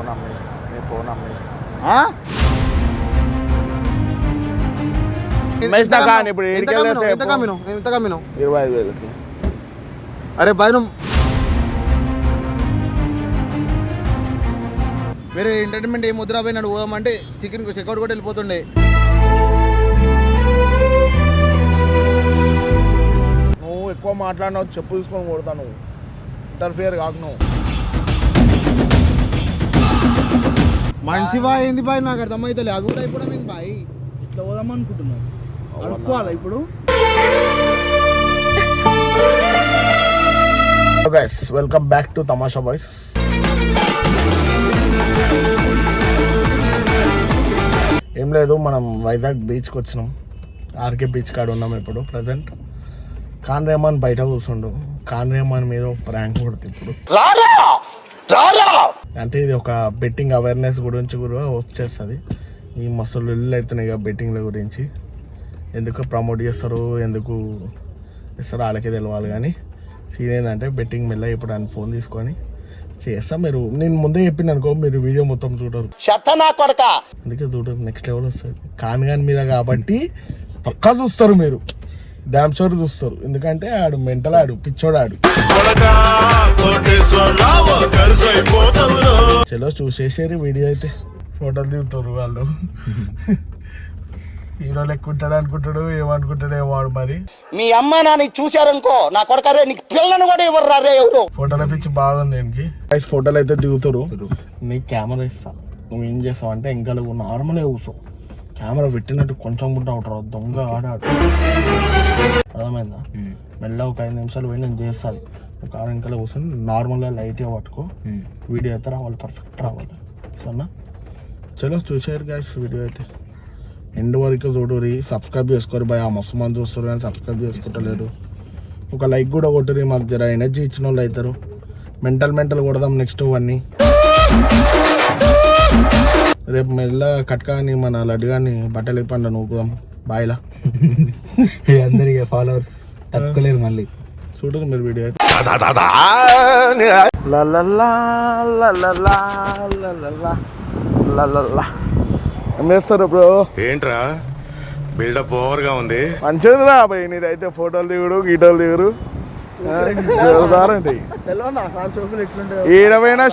Phone అమ్మేసి నీ phone అమ్మేసి అమ్మేసినా కానీ ఇప్పుడు ఎంత ఏడికి కమ్మినావు? వెళ్ళేసి ఎంత కమ్మినావు? ఎంత కమ్మినావు? ఇరవై ఐదు వేలకి అరే బాయ్ నువ్వు వేరే ఎంటర్టైన్మెంట్ ఏం ముద్ర పోయినాడు పోదామంటే చికెన్ చెక్అౌట్ కూడా వెళ్ళిపోతుండే నువ్వు ఎక్కువ మాట్లాడినావు చెప్పు తీసుకొని కొడతా నువ్వు ఇంటర్ఫియర్ కాకు నువ్వు మనిషివా ఏంది బాయ్? నాకు అర్థమైతే అవి కూడా అయిపోవడం ఏంది బాయ్? ఇట్లా పోదాం అనుకుంటున్నావు అడుక్కోవాలా ఇప్పుడు? గైస్ వెల్కమ్ బ్యాక్ టు తమాషా బాయ్స్ ఏం లేదు మనం వైజాగ్ బీచ్కి వచ్చినాం. ఆర్కే బీచ్ కాడ ఉన్నాం ఇప్పుడు ప్రజెంట్ కాన్ రేమాన్ బయట కూర్చుండు కాన్ రేమాన్ మీద ప్రాంక్ కొడుతుంది ఇప్పుడు. అంటే ఇది ఒక బెట్టింగ్ అవేర్నెస్ గురించి కూడా వచ్చేస్తుంది. ఈ మస్తు ఇల్లు అవుతున్నాయి ఇక బెట్టింగ్ల గురించి. ఎందుకు ప్రమోట్ చేస్తారు? ఎందుకు ఇస్తారు? వాళ్ళకే తెలవాలి కానీ. సీన్ ఏంటంటే బెట్టింగ్ మెల్ల ఇప్పుడు ఆయన ఫోన్ తీసుకొని చేస్తా మీరు. నేను ముందే చెప్పిన అనుకో మీరు వీడియో మొత్తం చూడరు. అందుకే చూడరు. నెక్స్ట్ లెవెల్ వస్తుంది. కాన్ గాని మీద కాబట్టి పక్కా చూస్తారు మీరు. డ్యామ్ షోర్ చూస్తారు. ఎందుకంటే ఆడు మెంటల్ ఆడు పిచ్చోడు ఆడు చలో చూసేసారు వీడియో అయితే. ఫోటోలు దిగుతారు వాళ్ళు. హీరో లెక్క ఉంటాడు అనుకుంటాడు ఏమనుకుంటాడు ఏమో వాడు మరి. మీ అమ్మ నాన్న చూశారనుకో నా కొడకరే నీకు పిల్లను కూడా ఇవ్వరు రే ఎవరు? ఫోటోల పిచ్చి బాగుంది దీనికి. గైస్ ఫోటోలు అయితే దిగుతారు. నీకు కెమెరా ఇస్తా. నువ్వు ఏం చేస్తావు అంటే ఇంకా నువ్వు నార్మల్గా కూర్చో. కెమెరా పెట్టినట్టు కొంచెం కూడా అవుతారు దొంగ ఆడాడు. అర్థమైందా? మెల్ల ఒక ఐదు నిమిషాలు పోయి నేను చేస్తాను ఒక ఆరు ఇంకా కూర్చొని నార్మల్గా లైట్గా పట్టుకో. వీడియో అయితే రావాలి పర్ఫెక్ట్ రావాలి. సరేనా? చలో చూసారు గైస్ వీడియో అయితే. ఎండ్ వరకు చూడరి సబ్స్క్రైబ్ చేసుకోరు భయ. మస్తు మంది చూస్తారు కానీ సబ్స్క్రైబ్ చేసుకుంటలేరు. ఒక లైక్ కూడా కొట్టరు మాకు జర. ఎనర్జీ ఇచ్చిన వాళ్ళు అవుతారు మెంటల్ మెంటల్ కొడదాం నెక్స్ట్ అన్నీ రేపు మెల్ల కట్కాని మన లడ్డుగాని బట్టలు ఇప్పండి నూకుదాం. బాయిలా అందరికి ఫాలోవర్స్ తక్కువలేదు మళ్ళీ చూడదు మీరు వీడియో చేస్తారు బ్రో ఏంట్రా బిల్డప్ ఓవర్గా ఉంది మంచిదిరా భయ్ నీదైతే ఫోటోలు దిగుడు గీటోలు దిగుడు జరుగుతారండి తెలియదు నా కాల్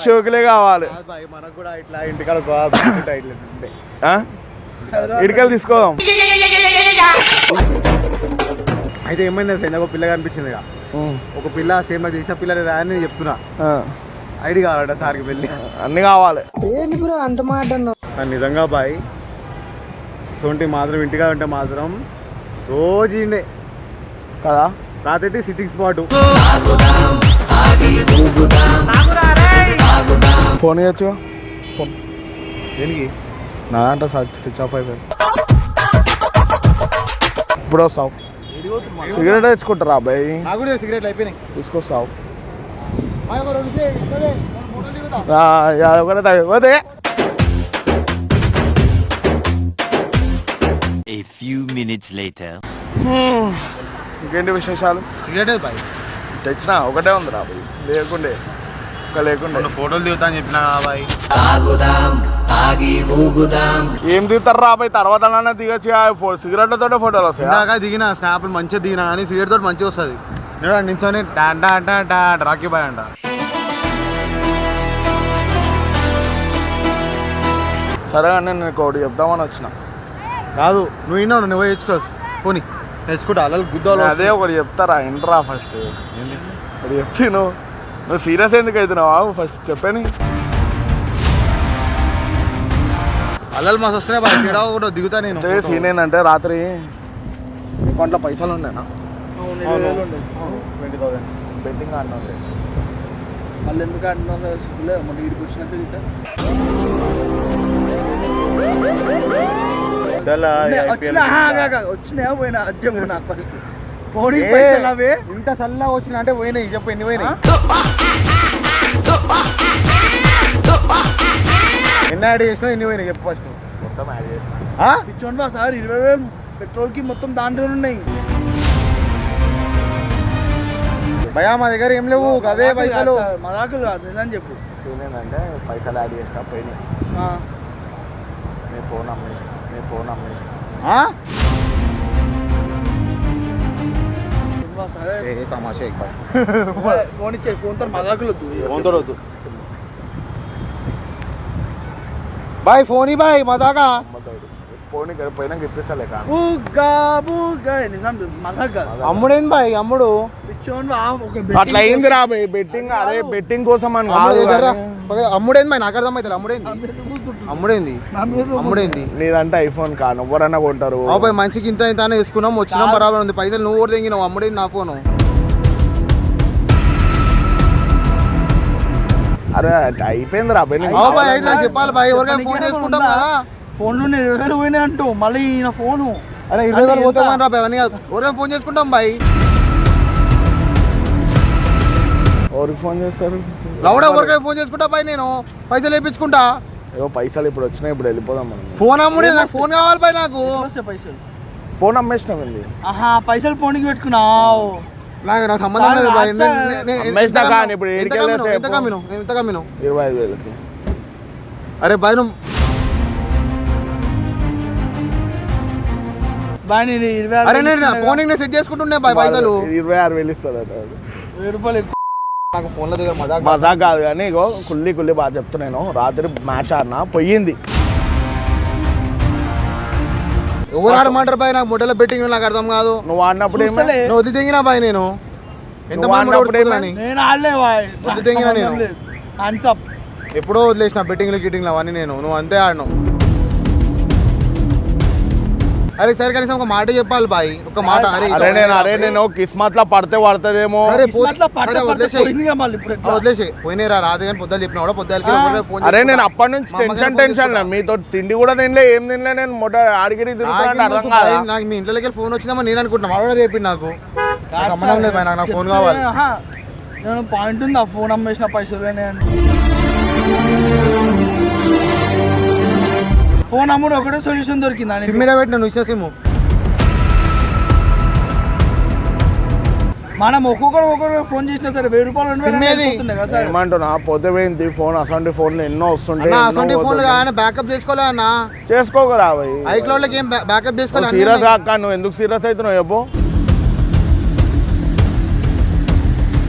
షోకులు కావాలి మనకు కూడా ఇట్లా ఇంటికాడ ఇటుకలు తీసుకోదాం. అయితే ఏమైంది ఇందాక ఒక పిల్ల కనిపించింది ఇక. ఒక పిల్ల సేమ్ నాకు చేసిన పిల్లని రా అని నేను చెప్తున్నా. ఆ. ఐడి కావాలట సార్కి వెళ్ళి అన్ని కావాలి. కానీ నిజంగా బాయ్. సోంటి మాత్రం ఇంటిగా ఉంటే మాత్రం రోజు ఇండే కదా? రాత్రి సిట్టింగ్ స్పాట్. ఫోన్ ఇవ్వచ్చు ఫోన్. దేనికి? నా దాంట్లో స్విచ్ ఆఫ్ అయిపోయింది. ఇప్పుడు వస్తావు. సిగరెట్ తెచ్చుకుంటారా అబ్బాయి? సిగరెట్లు అయిపోయినాయి. తీసుకొస్తావు. ఒకటే A few minutes later. ఇంకేంటి విశేషాలు? సిగరెట్ తెచ్చినా ఒకటే ఉంది రా లేకుండే. ఒక లేకుండే. ఫోటోలు దిగుతా అని చెప్పినా కదా బాయ్. ఏం దిగుతారు రా అబ్బాయి తర్వాత నాన్న దిగచ్చు సిగరెట్లతోటే ఫోటోలు వస్తాయి? ఇందాక దిగిన స్నాప్లు మంచిగా దిగినా కానీ సిగరెట్ తోటి మంచిగా వస్తుంది. నేను నించొని టా టా టా టా రాకీ బాయ్ అంట. సరే అండి నేను ఒకటి చెప్దామని వచ్చిన. కాదు నువ్వు విన్నావు నువ్వు తెచ్చుకో. పోనీ. తెచ్చుకుంటా అలా గుద్దాలు అదే ఒకటి చెప్తారా? ఇంటరా ఫస్ట్. ఒకటి చెప్తే నువ్వు. నువ్వు సీరియస్ ఎందుకు అవుతున్నావు? ఫస్ట్ చెప్పని. అల్లలు మస్తు వస్తున్నాయి చెడా కూడా దిగుతా నేను. అంటే సీన్ ఏంటంటే రాత్రి అకౌంట్లో పైసలు ఉండేనా ట్వంటీ థౌసండ్ బెట్టింగ్ ఆడినా మళ్ళీ ఎందుకు సార్ సిగ్గులే మళ్ళీ ఇడికి వచ్చినాక ఇట్లా వచ్చినా వచ్చినా పోయినా. అది చెప్పు నాకు ఫస్ట్ పోనీ పైసలు అవే ఇంత చల్లగా వచ్చిన అంటే పోయినాయి చెప్పు ఎన్ని పోయినాయి? ఎన్ని యాడ్ చేసినావు ఎన్ని పోయినాయి చెప్పు ఫస్ట్ మొత్తం యాడ్ చేసిన. పిచ్చోండి బా సార్ ఇరవై వేలు. పెట్రోల్కి మొత్తం దాంట్లో ఉన్నాయి. భయా మా దగ్గర ఏం లేవు అవే పైసలు. మరాకులు కాదు నిజం చెప్పు. ఏంటంటే పైసలు యాడ్ చేసిన పోయినాయి. ఫోన్ అమ్మేసి నీ ఫోన్ అమ్మేసి ఏ తమాషా ఎక్ బాయ్. ఫోన్ ఇచ్చే ఫోన్తో మజాకులు వద్దు ఫోన్ తోడొద్దు బాయ్ ఫోన్ ఈ బాయ్ మజాగా. ఫోన్ పోయినాక ఇప్పిస్తలే అమ్ముడేంది బాయ్ అమ్ముడు? అట్లా అయింది రా బెట్టింగ్ అరే బెట్టింగ్ కోసం అని కాదు అమ్ముడేంది బాయ్ నాకు అమ్ముడేంది? మీద కూర్చుంటు. అమ్ముడేంది? అమ్ముడేంది? నీదంటే ఐఫోన్ కాను ఎవరన్నా కొంటారు. ఆ బాయ్ మంచికి ఇంత ఇంత వేసుకున్నాం వచ్చినాం బరాబర్ ఉంది. పైసలు నువ్వు కూడా తెంగినావు అమ్ముడేంది నా ఫోను? అరే అయిపోయింది రా ఆ బాయ్ అయితే నాకు చెప్పాలి బాయ్. ఎవరికైనా ఫోన్ చేసుకుంటాం కదా. ఫోన్ నుండి ఇరవై వేలు పోయినాయి అంటూ మళ్ళీ నా ఫోను. అరే ఇరవై వేలు పోతామని? రా బాయ్. ఎవరికైనా ఫోన్ చేసుకుంటాం బాయ్. ఎవరికి ఫోన్ చేస్తారు? లౌడ ఎవరికైనా ఫోన్ చేసుకుంటా బాయ్ నేను? పైసలు వేయించుకుంటా? ఏవో పైసలు ఇప్పుడు వచ్చినాయి ఇప్పుడు వెళ్ళిపోదాం మనం. ఫోన్ అమ్ముడే నాకు ఫోన్ కావాలి బాయ్ నాకు. వస్తే పైసలు? ఫోన్ అమ్మేసినాం ఏంది? ఆహా పైసలు ఫోన్కి పెట్టుకున్నావు. నాకు నాకు సంబంధం లేదు బాయ్. నే- నే- నే- అమ్మేసినా ఎంత కానీ ఇప్పుడు ఎంత కమ్మినావు? ఎంత కమ్మినావు ఎంత కమ్మినావు ఇరవై ఐదు వేలకి. అరే బాయ్ నువ్వు బాయ్ నేను ఇరవై ఆరు అరే వేలు నేను ఫోన్ సెట్ చేసుకుంటుండే బాయ్ పైసలు. ఇరవై ఆరు వేలు. వెయ్యి రూపాయలు నాకు ఫోన్లో దగ్గర మజాక్ మజాక్ కాదు కానీ ఇగో కుల్లి కుల్లి బాగా చెప్తున్నాను రాత్రి మ్యాచ్ ఆడినా పోయింది. ఎవరు ఆడమంటారు బాయ్? నాకు మొట్టలో బెట్టింగ్ నాకు అర్థం కాదు. నువ్వు ఆడినప్పుడు ఏమో? చూస్తలే. నువ్వు వదిలి తెంగినా బాయ్ నేను. ఎంత నేను ఆడలే బాయ్. వద్దు తెంగినా నేను. అన్సప్ ఎప్పుడో వదిలేసిన బెట్టింగ్లు గిట్టింగ్లు అవన్నీ నేను. నువ్వు అంతే ఆడినావు. అరే సరే కనీసం ఒక మాట చెప్పాలి బాయ్. ఒక మాట అరే అరే నేను అరే నేను కిస్మత్ లా పడితే పడుతుందేమో? వదిలేసి పోయినాయి రాదు కానీ పొద్దులు చెప్పిన కూడా పొద్దులకి ఆ. ఫోన్ అరే నేను. అప్పటి నుంచి టెన్షన్ టెన్షన్. మీతో తిండి కూడా తినలే ఏం తినలే నేను. మొట్ట ఆడిగిరి నాకేం మీ ఇంట్లోకి ఫోన్ వచ్చిందామా నేను అనుకుంటున్నా. వాడు కూడా చెప్పిండు నాకు. సంబంధం లేదు నాకు నాకు ఫోన్ కావాలి. నేను పాయింట్ ఉంది ఆ ఫోన్ అమ్మేసిన పైసలు ఫోన్ అమ్ముడు ఒకటే సొల్యూషన్ దొరికిందా? సిమ్ మీద పెట్టిన నువ్వు సిమ్ మనం ఒక్కొక్కరు ఒక్కొక్కరు ఫోన్ చేసినా సరే వెయ్యి రూపాయలు కదా ఏమంటున్నా పొద్దు పోయింది ఫోన్ అసంటి ఫోన్లు ఎన్నో వస్తుంటాయి అసొంటి ఫోన్లు పోతుంటాయి. కానీ బ్యాకప్ చేసుకోలే అన్న చేసుకోకరా భయ్ ఐక్లౌడ్ లకి ఏం బ్యాకప్ చేసుకోలే సీరియస్. అక్క నువ్వు ఎందుకు సీరియస్ అవుతున్నావు చెప్పు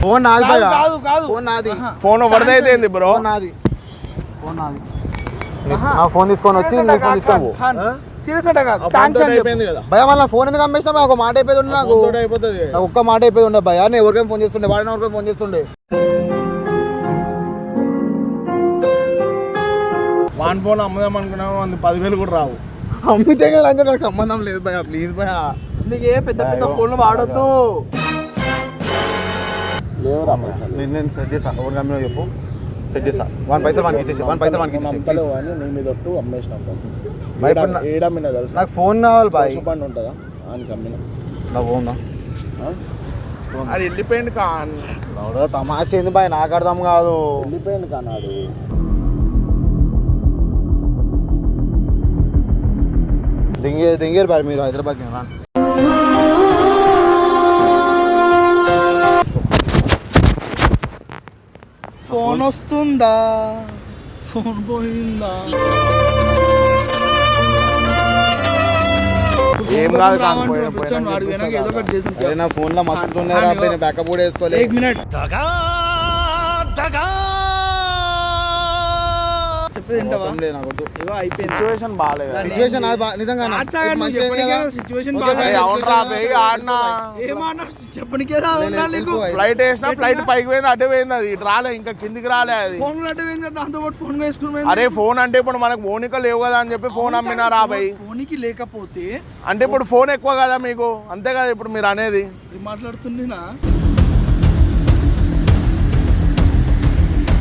ఫోన్ నాది కాదు. కాదు, కాదు. ఫోన్ నాది. ఫోన్ ఏంది బ్రో ఫోన్ నాది ఫోన్ నాది నా ఫోన్ తీసుకొని వచ్చి నీ ఫోన్ తీసుకోవు సీరియస్ అంటే థ్యాంక్స్. అయిపోయింది కదా? భయ మళ్ళీ ఫోన్ ఎందుకు అమ్మేసినా? ఒక మాట అయిపోయింది ఉండే నాకు. అయిపోతుంది. నాకు ఒక్క మాట అయిపోయి ఉండే భయ నేను ఎవరికైనా ఫోన్ చేస్తుండే వాడిని ఎవరికైనా ఫోన్ చేస్తుండే. వాన్ ఫోన్ అమ్ముదాం అనుకున్నాము అందు పదివేలు కూడా రావు. అమ్మితే కదా అంటే నాకు సంబంధం లేదు భయ ప్లీజ్ భయ అందుకే పెద్ద పెద్ద ఫోన్లు వాడొద్దు. లేవురా పైసలు నేను సెట్ చేస్తా ఎవరికి అమ్మినా చెప్పు. సెట్ చేస్తా వన్ పైసలు మనకి ఇచ్చేసి వన్ పైసలు మనకి ఇచ్చేసి అని నీ మీద ఒట్టు అమ్మేసిన ఫోన్ భయ్ ఇప్పుడు నా- ఏడమ్మిన తెలుసా? నాకు ఫోన్ కావాలి బాయ్ పండు ఉంటుందా? ఆయనకి అమ్మిన నా ఫోన్ ఆ? అది వెళ్ళిపోయింది కాన్. తమాష ఏంది బాయ్ నాకు అర్థం కాదు. వెళ్ళిపోయింది కానాడు. దింగే దింగేరు బాయ్ మీరు హైదరాబాద్ రా. ఫోన్ వస్తుందా ఫోన్ పోయిందా? ఏం కాదు ఫోన్లో మస్తు ఉన్నాయి రా నేను బ్యాకప్ కూడా వేసుకోలేదు एक సిచ్యువేషన్ బాగాలేదు. నిజంగా ఫ్లైట్ వేసినా ఫ్లైట్ పైకి పోయింది అడ్డే పోయింది అది. ఇటు రాలే ఇంకా కిందికి రాలే అది. ఫోన్ అంటే ఏంది దాంతో పాటు ఫోన్ వేసుకుని అరే ఫోన్ అంటే ఇప్పుడు మనకు మోనిక లేవు కదా అని చెప్పి ఫోన్ అమ్మినారా భయ్ ఫోన్కి లేకపోతే అంటే ఇప్పుడు ఫోన్ ఎక్కువ కదా మీకు? అంతే కదా ఇప్పుడు మీరు అనేది? ఇది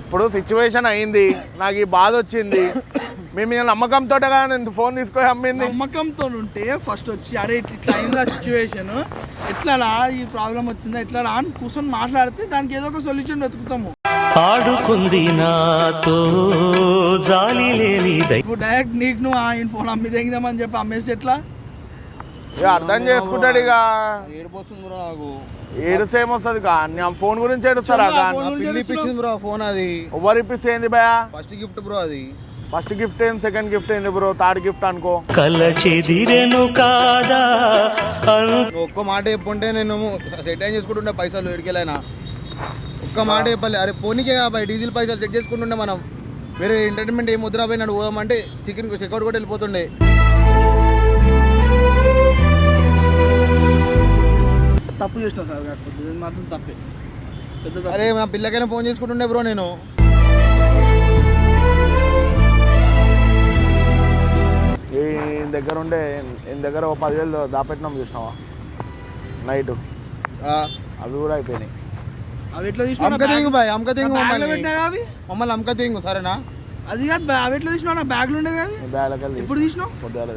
ఇప్పుడు సిచ్యువేషన్ అయింది. నాకు ఈ బాధ వచ్చింది. మీ మీద నమ్మకంతో కదా నేను ఫోన్ తీసుకొని అమ్మింది. నమ్మకంతో ఉంటే ఫస్ట్ వచ్చి అరే ఇట్లా ఇట్లా అయిందా సిచ్యువేషన్ ఎట్లా ఈ ప్రాబ్లం వచ్చిందా? ఎట్లా రా? అని కూర్చొని మాట్లాడితే దానికి ఏదో ఒక సొల్యూషన్ వెతుకుతాము. ఆడుకుంది నాతో జాలి లేని దై ఇప్పుడు డైరెక్ట్ నీకు నువ్వు ఆయన ఫోన్ అమ్మి తెగిదామని చెప్పి అమ్మేసి ఎట్లా? ఇక అర్థం చేసుకుంటాడు ఇక ఏడిపోతుంది బ్రో నాకు. ఏడుస్తే ఏమొస్తుంది కా నేను ఫోన్ గురించి ఏడుస్తారా చంద్ర, కా? phone నా పిల్లి ఇప్పించింది బ్రో ఫోన్ అది. ఎవరు ఇప్పిస్తే భయ ఫస్ట్ గిఫ్ట్ బ్రో అది. ఫస్ట్ గిఫ్ట్ ఏంది సెకండ్ గిఫ్ట్ ఏంది బ్రో? థర్డ్ గిఫ్ట్ అనుకో. కల చెదిరెను కాదా ఒక్క మాట చెప్పుంటే నేను సెట్ అయిన చేసుకుంటుండే పైసలు ఎడికెళ్ళైనా. ఒక్క మాట చెప్పాలి. అరే పోనీకే కాబట్టి డీజిల్ పైసలు సెట్ చేసుకుంటుండే మనం. వేరే ఎంటర్టైన్మెంట్ ఏం వద్దురా పోయి నన్ను పోదామంటే చికెన్ చెక్అౌట్ కూడా వెళ్ళిపోతుండే. తప్పు చేసిన సార్ కాకపోతే. ఇది మాత్రం తప్పే. పెద్ద తప్పు. అరే నా పిల్లకైనా ఫోన్ చేసుకుంటుండే బ్రో నేను. ఈ దగ్గర ఉండే ఈయన దగ్గర ఓ పదివేలు దాపెట్టినాం చూసినావా? నైట్. ఆ, అవి కూడా అయిపోయినాయి. అవి ఎట్లా తీసినావు అమ్క తెంగు బాయ్ అమ్క తెంగు బ్యాగ్లో మమ్మల్ని. పెట్టినా అవి? మమ్మల్ని అమ్క తెంగు సరేనా? అది కాదు అవి ఎట్లా తీసినావు నా బ్యాగ్లో ఉండే అవి? నీ బ్యాగ్లోకి వెళ్ళి ఎప్పుడు తీసినావు? పొద్దుగాల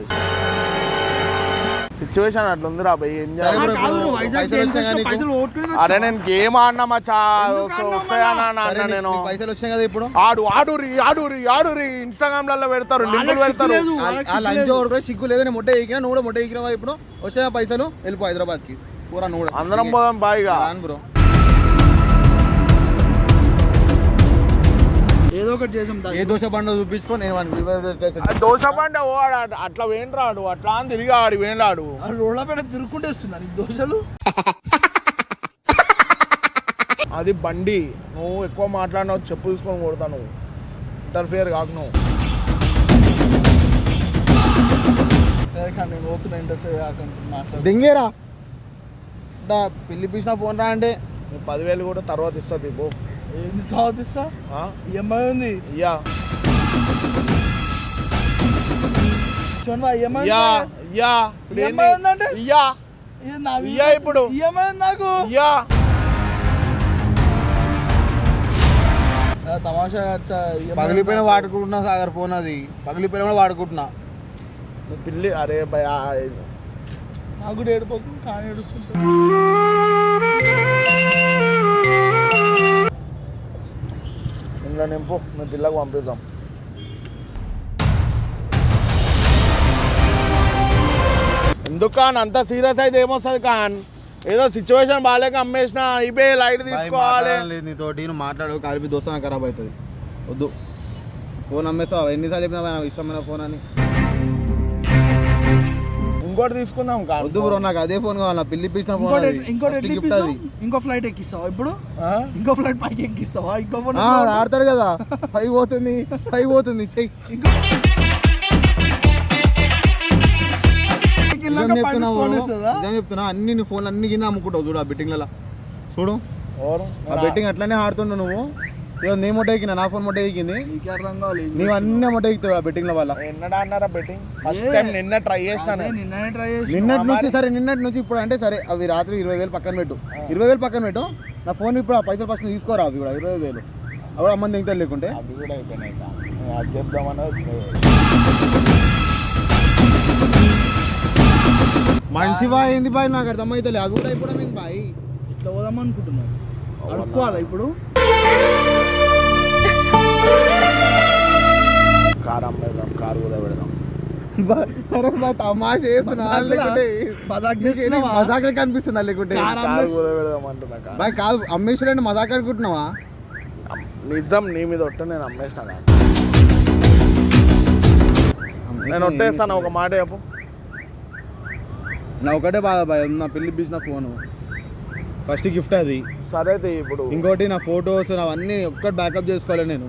సిచ్యువేషన్ అట్లా ఉంది రా భయ్ ఏం చేయాలి? అరే నేను గేమ్ ఆడినా వస్తాయన్నా? అన్న సరే, నేను. పైసలు వచ్చినాయి కదా ఇప్పుడు? ఆడు ఆడురి ఆడురి ఆడురి ఇన్స్టాగ్రామ్లలో పెడతారు లింకులు పెడతారు. ఆ లంచ్ ఒకటి కూడా సిగ్గు లేదు. నేను మొట్ట ఎక్కినా నువ్వు కూడా మొట్ట ఎక్కినావా ఇప్పుడు? వచ్చాయా పైసలు? వెళ్ళిపో హైదరాబాద్కి పూరా నువ్వు. అందరం పోదాం బాయిగా రాను బ్రో. ఏదో ఒకటి చేసాం. ఏ దోశ బండ చూపించుకో నేను వానికి ఇరవై వేలు పైసలు ఆ దోశ పంట ఓ ఆడు అట్- అట్లా వేండ్రాడు అట్లా అని తిరిగి ఆడు వేండాడు రోడ్ల పైన తిరుక్కుంటే వస్తున్నారు ఈ దోశలు? అది బండి నువ్వు ఎక్కువ మాట్లాడినావు చెప్పు తీసుకొని కొడతా నువ్వు. ఇంటర్ఫియర్ కాకు నువ్వు. నేను పోతున్నా ఇంటర్ఫేర్ కాకుండా మాట్లాడు. దింగేరా? పిలిపించిన ఫోన్ రా అంటే పదివేలు కూడా తర్వాత ఇస్తుంది పో ఏంది ఆ? ఈఎంఐ ఉంది ఇయ్యా చూడండి ఈఎంఐ ఇప్పుడు EMI ఏంది? ఉందంటే? నా ఇయ్యా ఇప్పుడు. ఈఎంఐ ఉంది నాకు ఆ, తమాషా పగిలిపోయిన నాకు. వాడుకుంటున్నా సాగర్ ఫోన్ అది పగిలిపోయిన కూడా వాడుకుంటున్నా పిల్లి అరే భయా నాకు కూడా ఏడుపు వస్తుంది కానీ ఏడుస్తుంటా ఇంట్లో నింపు? మీ పిల్లకు పంపిద్దాం. ఎందుకు కాన్? అంత సీరియస్ అయితే ఏమొస్తుంది కాన్? ఏదో సిచ్యువేషన్ బాగాలేక అమ్మేసిన అయిపోయి లైట్ తీసుకోవాలి. నీతోటి నువ్వు మాట్లాడు కలిపి దోస్తా ఖరాబ్ అవుతుంది. వద్దు. ఫోన్ అమ్మేస్తావు? ఎన్నిసార్లు చెప్పినా ఇష్టమైన ఫోన్ అని. ఇంకోటి తీసుకుందాం వద్దు బ్రో నాకు అదే ఫోన్ కావాలి నా పిల్లి ఇప్పించిన ఫోన్ ఇంకోటి. ఇంకో ఫ్లైట్ ఎక్కిస్తావా ఇప్పుడు? ఆ? ఇంకో ఫ్లైట్ పైకి ఎక్కిస్తావా? ఇంకో ఫోన్ ఆడతాడు కదా. పై పోతుంది పై పోతుంది చెప్తున్నా అన్ని నీ ఫోన్లు అన్ని కింద అమ్ముకుంటావు చూడు ఆ బెట్టింగ్లలో చూడు? ఆ బెట్టింగ్ అట్లనే ఆడుతుండు నువ్వు. ఇవాళ నీ మొట్ట ఎక్కిన నా ఫోన్ మొట్ట ఎక్కింది. నీకే అర్థం కావాలి నీవు అన్ని మొట్ట ఎక్కుతావు ఆ బెట్టింగ్ల వల్ల? ఎన్నడా అన్నారా బెట్టింగ్ ఫస్ట్ టైం నిన్న ట్రై చేసిన అదే నిన్ననే ట్రై చేసి నిన్నటి నుంచి సరే నిన్నటి నుంచి ఇప్పుడు అంటే సరే అవి రాత్రి ఇరవై వేలు పక్కన పెట్టు. ఇరవై వేలు పక్కన పెట్టు. నా ఫోన్ ఇప్పుడు ఆ పైసలు ఫస్ట్ తీసుకోరా అవి కూడా ఇరవై వేలు. అప్పుడు అమ్మని దిగుతాడు లేకుంటే? అవి కూడా అయిపోయినాయి అది చెప్దామని వచ్చినాయి మనిషివా ఏంది బాయ్? నాకు అర్థమైతే అవి కూడా అయిపోవడం ఏంది బాయ్? ఇట్లా పోదాం అనుకుంటున్నావు అడుక్కోవాలా ఇప్పుడు? కార్ అమ్మేద్దాం కార్ కూడా పెడదాం. తమాష? మజాకులు కనిపిస్తుందా లేకుంటే కార్ కూడా పెడదాం అంటున్నా. బాయ్ కాదు అమ్మేశ్వరండి మజాక్ అనుకుంటున్నావా? నిజం నీ మీద ఒట్టు నేను అమ్మేసిన. నేను ఒట్టేస్తాను ఒక మాట చెప్పు. నా ఒకటే బాధ బాయ్ నా పెళ్ళి ఇప్పించిన ఫోను. ఫస్ట్ గిఫ్ట్ అది. సరే ఇప్పుడు. ఇంకోటి నా ఫొటోస్ అవన్నీ ఒక్కటి బ్యాకప్ చేసుకోవాలి నేను.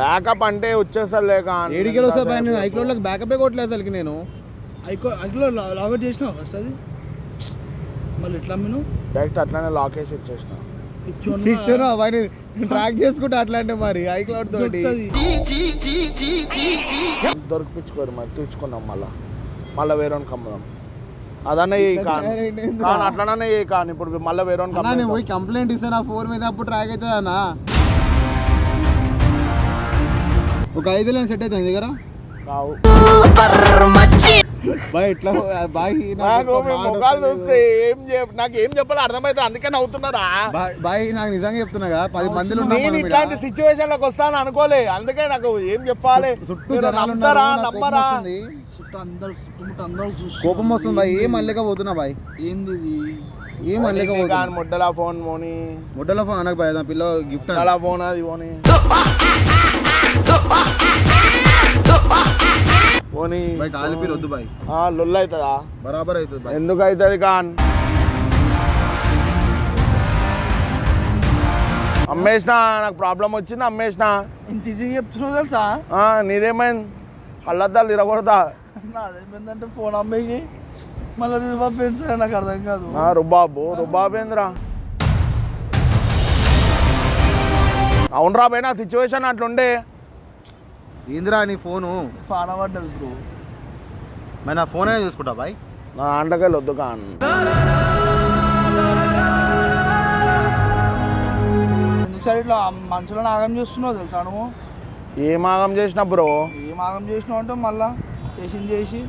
బ్యాకప్ అంటే వచ్చేసరి లేక ఏడికెళ్ళి వస్తా బాయ్ నేను ఐక్లోడ్లకు బ్యాకప్ కొట్టలేదు అసలుకి నేను. ఐకో అదిలో లాగౌట్ చేసినావా ఫస్ట్ అది? మళ్ళీ ఎట్లా అమ్మిను డైరెక్ట్ అట్లానే లాక్ వేసి ఇచ్చేసిన. ఇచ్చాను అవన్నీ ట్రాక్ చేసుకుంటా అట్లా అంటే మరి ఐక్లౌడ్ తోటి. దొరికిపించుకోరు మరి తెచ్చుకుందాం మళ్ళా. మళ్ళీ వేరే కమ్ముదాం అదనే కాన్ అట్లనే కాన్ ఇప్పుడు మళ్ళీ వేరే నేను పోయి కంప్లైంట్ ఇస్తే నా ఫోన్ మీద అప్పుడు ట్రాక్ అవుతుంది అన్న. ఒక ఐదు వేలు సెట్ అవుతుంది దగ్గర. కావు. బాయ్ ఇట్లా బాయ్ నాకు మీ ముఖాలు చూస్తే ఏం చెప్ నాకు ఏం చెప్పాలో అర్థమైతే అందుకే నవ్వుతున్నారా? బాయ్ నాకు నిజంగా చెప్తున్నా పది మందిలో నేను. ఇట్లాంటి వస్తాను అనుకోలే అందుకే నాకు ఏం చెప్పాలి? చుట్టూ నమ్మరా. చుట్టూ అందరు చుట్టుముట్టు అందరూ చూసి కోపం వస్తుంది? బాయ్ ఏం అల్లక పోతున్నా బాయ్? ఏంది ఇది ఏం అల్లక పోతున్నా? కానీ ముడ్డలా ఫోన్ పోని. ముడ్డలో ఫోన్ అనకు బాయ్ నా పిల్ల గిఫ్ట్ అలా ఫోన్ అది పోని. పోని. బాయ్ కాలి పిల్ల వద్దు బాయ్. ఆ, లొల్లు అవుతుందా బరాబర్ అవుతుంది బాయ్. ఎందుకు అవుతుంది కాన్? అమ్మేసిన నాకు ప్రాబ్లం వచ్చింది అమ్మేసిన. ఇంత ఈజీగా చెప్తున్నావు తెలుసా? ఆ, నీదేమైంది? కళ్ళద్దాలు ఇరగొడతా నాదేమైందంటే ఫోన్ అమ్మేసి మళ్ళీ పెంచాలి నాకు అర్థం కాదు. రుబాబు రుబాబు ఏందిరా? అవునరా పోయి నా సిచ్యువేషన్ అట్లుండే ఏందిరా నీ ఫోను? ఫాన్ పడ్డది బ్రో మరి నా ఫోన్ అయినా చూసుకుంటా బాయ్. నా అంటకాయలు వద్దు కాన్. ఎందుకుసారి ఇట్లా మనుషులను ఆగం చేస్తున్నావు తెలుసా నువ్వు? ఏం ఆగం చేసిన బ్రో ఏం ఆగం చేసినావు అంటే మళ్ళా? చేసింది చేసి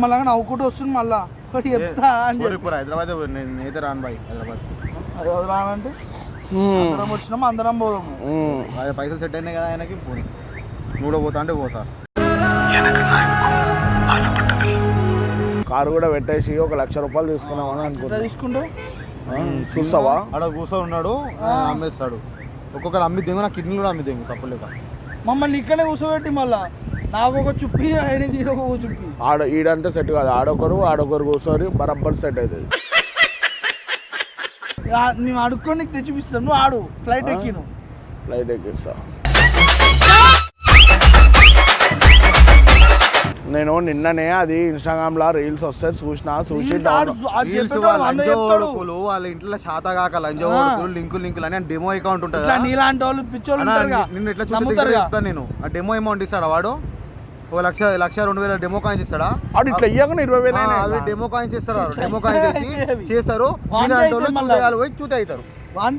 మళ్ళా నవ్వుకుంటూ వస్తుంది మళ్ళా. ఒకటి చెప్తా అని చెప్పి. పూర హైదరాబాద్ నేత రాను బాయ్ హైదరాబాద్. వదలానంటే అందరం వచ్చినాం అందరం పోదాము అదే పైసలు సెట్ అయినాయి కదా ఆయనకి నువ్వు కూడా పోతా అంటే పోతా. కారు కూడా పెట్టేసి ఒక లక్ష రూపాయలు తీసుకున్నామని అనుకుంటా తీసుకుంటావు? చూస్తావా? ఆడ కూర్చొని ఉన్నాడు ఆ, అమ్మేస్తాడు. ఒక్కొక్కరు అమ్మి దింగు నా కిడ్నీ కూడా అమ్మి దింగు తప్పలేక మమ్మల్ని ఇక్కడే కూర్చోబెట్టి మళ్ళా. నాకు ఒక చుప్పి ఈడొక ఒక చుప్పి. ఆడ ఈడంటే సెట్ కాదు. ఆడొకరు ఆడొకరు కూర్చొని బరబ్బర్ సెట్ అవుతుంది మేము అడుక్కొని తెచ్చిపిస్తాం. నువ్వు ఆడు. ఫ్లైట్ ఎక్కి నువ్వు ఫ్లైట్ ఎక్కిస్తా. నేను నిన్ననే అది ఇన్స్టాగ్రామ్లో రీల్స్ వస్తే చూసిన చూసి వీళ్ళు. కొడుకులు ఇంట్లో శాత కాక. కొడుకులు లింకులు లింకులు అని డెమో అకౌంట్ ఉంటుంది ఇట్లా నీలాంటి వాళ్ళు పిచ్చోళ్ళు నిన్ను ఎట్లా చెప్తాను నేను. ఆ డెమో అమౌంట్ ఇస్తాడా వాడు? ఓ లక్ష లక్ష రెండు వేల డెమో కాయిన్స్ ఇస్తాడా? ఆడు ఇట్లా ఇయ్యగానే ఇరవై వేలు అవి. డెమో కాయిన్స్ ఇస్తారు డెమో కాయిన్స్ చేసి. చేస్తారు. పోయి చూత అవుతారు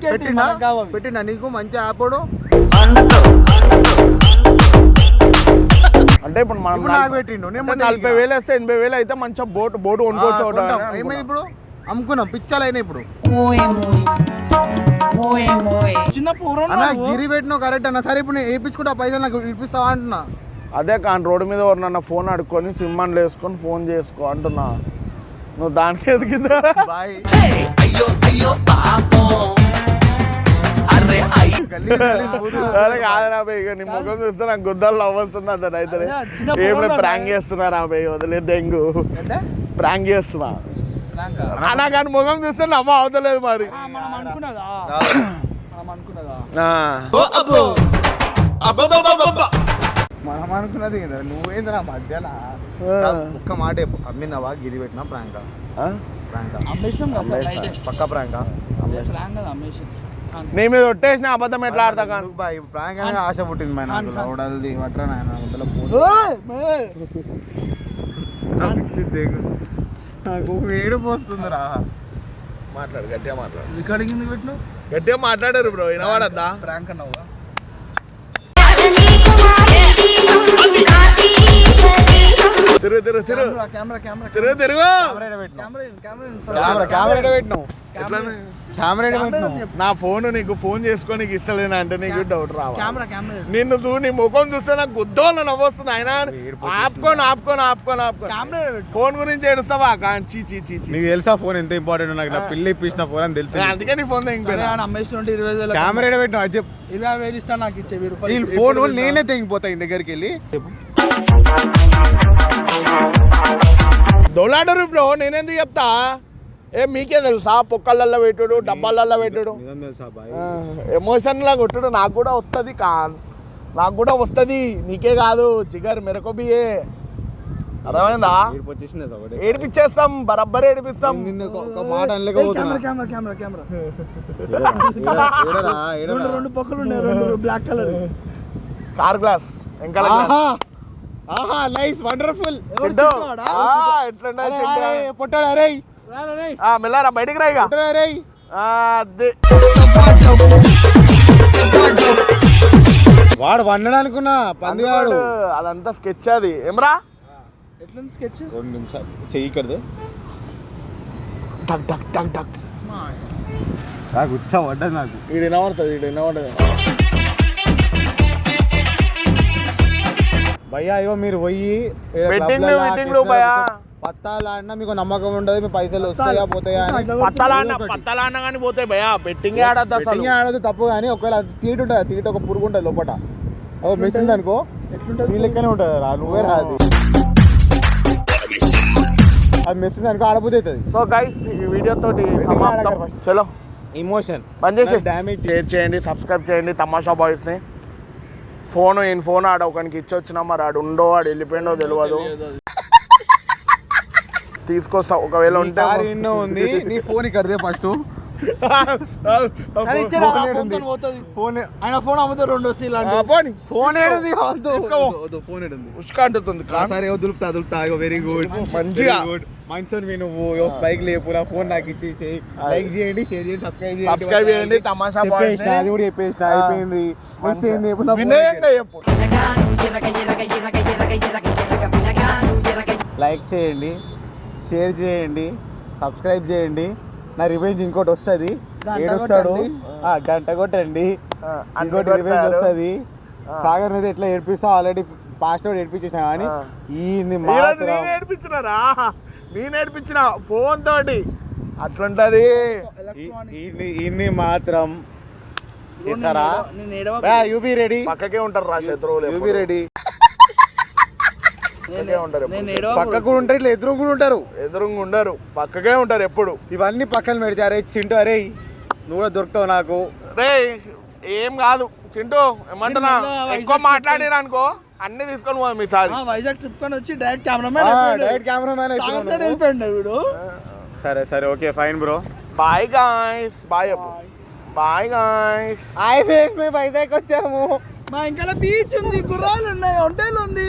పెట్టిండా. పెట్టిండా? నీకు మంచి యాప్? అంటే ఇప్పుడు మనం ఇప్పుడు నాకు నలభై- పెట్టిండు నలభై వేలు వేస్తే ఎనభై వేలు అయితే మంచిగా బోట్ బోటు. అని ఏమైంది. ఇప్పుడు? అమ్ముకున్నాం పిచ్చాలైనా ఇప్పుడు. చిన్న అన్న గిరి పెట్టినావు కరెక్ట్ అన్న. సరే ఇప్పుడు నేను వేయించుకుంటా పైసలు నాకు ఇప్పిస్తావా అంటున్నా. అదే కానీ రోడ్డు మీద ఎవరినన్నా ఫోన్ అడుక్కొని సిమ్ అని వేసుకొని ఫోన్ చేసుకో అంటున్నా. నువ్వు దానికి ఎదిగిందా? బాయ్. అరే కాదురా బే ఇక నీ ముఖం చూస్తే నాకు గుద్దలు అవ్వాల్సింది అతను అయితే. ఏం లేదు పొలంలో ప్రాంక్ చేస్తున్నారా బే వదిలే దెంగు ప్రాంక్ చేస్తున్నా. అలా కానీ ముఖం చూస్తే నవ్వ అవతలేదు మరి. మనం అనుకున్నదా? మనం అనుకున్నదా? ఆ. మనం అనుకున్నది ఏందిరా? నువ్వేంద్రా మధ్యలో? ఒక్క మాట చెప్పు. అమ్మిందావా? గిరి పెట్టినా? ప్రాంక్? ఆ? ప్రాంక్? కదా పక్క ప్రాంక్? కదా అమ్మేసి నీ మీద ఒట్టేసిన అబద్ధం ఎట్లా ఆడతా కానీ బాయ్? ప్రాంక్ అనే ఆశ పుట్టింది మా నాకు లౌడల్ది వట్రా నాయన? నాకు మాట్లాడు గట్టిగా మాట్లాడు. రికార్డింగ్ ఎందుకు పెట్టినావు? గట్టిగా మాట్లాడారు బ్రో వినవాడద్దా ప్రాంక్ అన్నావు తిరుగు తిరుగు తిరుగు. కెమెరా కెమెరా తిరుగు తిరుగు. Camera camera camera. కెమెరా పెట్టినావు? కెమెరా నా ఫోన్ నీకు ఫోన్ చేసుకొని నీకు ఇస్తలేనా అంటే నీకు డౌట్ రావా? Camera camera. నిన్ను చూ నీ ముఖం చూస్తే నాకు గుద్దోళ్ళు నవ్వొస్తుంది ఆయన ఆపుకొని ఆపుకొని ఆపుకొని ఆపుకొని. ఫోన్ గురించి ఏడుస్తావా? కాంచి చీ చీ చీ నీకు తెలుసా ఫోన్ ఎంత ఇంపార్టెంట్? నాకు నా పిల్ల ఇప్పించిన ఫోన్ అని తెలుసు అందుకే నీ ఫోన్ కెమెరా పెట్టినావు? అది చెప్పు. ఇరవై వేలు ఇస్తాను నాకు ఇచ్చే రూపాయలు. ఫోన్ నేనే తెగిపోతా ఈ దగ్గరికి వెళ్ళి. దొలాడరు బ్రో నేనెందుకు చెప్తా? ఏ మీకే తెలుసా? పొక్కలల్లో పెట్టుడు డబ్బాలల్లో పెట్టుడు. నిజం తెలుసా బాయ్? ఎమోషన్ లా కొట్టుడు. నాకు కూడా వస్తుంది కా నాకు కూడా వస్తుంది. నీకే కాదు చిగర్ మెరకొబియే. అర్థమైందా. ఏడిపించేస్తాం బరబ్బర్ ఏడిపిస్తాం. నిన్ను ఒక- మాట అనలేకపోతున్నా. Camera camera camera camera. ఏడరా, ఏడరా, ఏడరా. రెండు రెండు పక్కలు ఉన్నాయి రెండు బ్లాక్ కలర్ కార్ గ్లాస్ వెంకల ఆహా ఆహా నైస్ వండర్ఫుల్ చింటూ? పొట్టాడు అరే? మెల్లారా బయటికి రాయిగా అదే. వాడు వండడం అనుకున్నా పందివాడు అదంతా స్కెచ్ అది. ఏమరా? ఎట్లుంది స్కెచ్ రెండు నిమిషాలు. చెయ్యి కడదు టక్ టక్ టక్ టక్ నాకు ఉచ్చా పడ్డది నాకు. ఈడు వినబడుతుంది ఈడు వినబడుతుంది. భయ్యా ఇగో మీరు పోయి లు కిట్లలో భయ్యా. పత్తాలు ఆడినా మీకు నమ్మకం ఉండదు మీ పైసలు వస్తాయా పోతాయా పత్తలాన్న పత్తలాన్న కానీ పోతాయి భయా బెట్టింగ్ ఆడద్దు అసలు. Betting ఆడదు తప్పు కానీ ఒకవేళ అది తీటు ఉంటుంది తీట ఒక పురుగు ఉంటుంది లోపల ఓ ఉంది అనుకో. ఎట్లుంటది? నీ లెక్కనే ఉంటుంది రా నువ్వే రాదు అది. మిస్ ఉంది అనుకో ఆడబోతుంది అవుతుంది. సో గైస్ ఈ వీడియో తోటి సమాప్తం. చలో. ఇమోషన్ బంద్ చేసి. డ్యామేజ్ షేర్ చేయండి సబ్స్క్రైబ్ చేయండి తమాషా బాయ్స్ని ఫోన్ ఈయన ఫోన్ ఆడ ఒకనికి ఇచ్చొచ్చినా మరి ఆడు ఉండో ఆడు వెళ్ళిపోయిండో తెలియదు. తీసుకొస్తా. ఒకవేళ ఉంటే ఎన్నో ఉంది నీ ఫోన్ ఇక్కడదే ఫస్ట్ ఆయన ఫోన్ అమ్మితే రెండు వస్తాయి ఫోన్ ఏడుంది. ఫోన్ ఏడుంది. ఉష్క అంటుంది సరే దులుపుతా దులుపుతా. వెరీ గుడ్ మంచిగా. గుడ్ మంచి నువ్వు. బైక్ లేపు నా ఫోన్ నాకు ఇచ్చి చేయి. లైక్ చేయండి షేర్ చేయండి సబ్స్క్రైబ్ చేయండి. సబ్స్క్రైబ్ చేయండి తమాషా చెప్పేసిన అది కూడా చెప్పేసిన అయిపోయింది. నెక్స్ట్ ఏంది ఇప్పుడు నా phone వినయంగా చెప్పు. లైక్ చేయండి. షేర్ చేయండి సబ్స్క్రైబ్ చేయండి. నా రివెంజ్ ఇంకోటి వస్తుంది. ఏడుస్తాడు గంట కొట్టండి. ఇంకోటి రివెంజ్. వస్తుంది. సాగర్ అనేది ఎట్లా ఏడిపిస్తా ఆల్రెడీ పాస్ట్ అవుట్ ఏడిపించేసిన కానీ. ఈ మాత్రం నేను నేర్పించిన ఫోన్ తోటి. అట్లుంటది. ఇన్ని మాత్రం చేస్తారా? యూబీ రెడీ పక్కకే ఉంటారు రా శత్రువులు యూబీ రెడీ పక్క కూడా ఉంటారు ఇట్లా ఎదురు కూడా ఉంటారు. ఎదురుంగా ఉండరు పక్కకే ఉంటారు ఎప్పుడు. ఇవన్నీ పక్కన పెడితే అరే చింటూ అరే నువ్వు కూడా దొరుకుతావు నాకు. రే ఏం కాదు. చింటూ ఏమంటున్నా? ఎక్కువ వైజాగ్ మాట్లాడిరు అనుకో అన్ని తీసుకొని పోదాం ఈసారి. ఆ, వైజాగ్ ట్రిప్ కానీ వచ్చి direct cameraman direct cameraman side వెళ్ళిపోయిండు వీడు. సరే సరే okay fine bro. Bye guys. Bye bye. Guys. I ఫేస్ మే బయటకు వచ్చాము. మా ఇంకా బీచ్ ఉంది గుర్రాలు ఉన్నాయి ఒంటేలు ఉంది.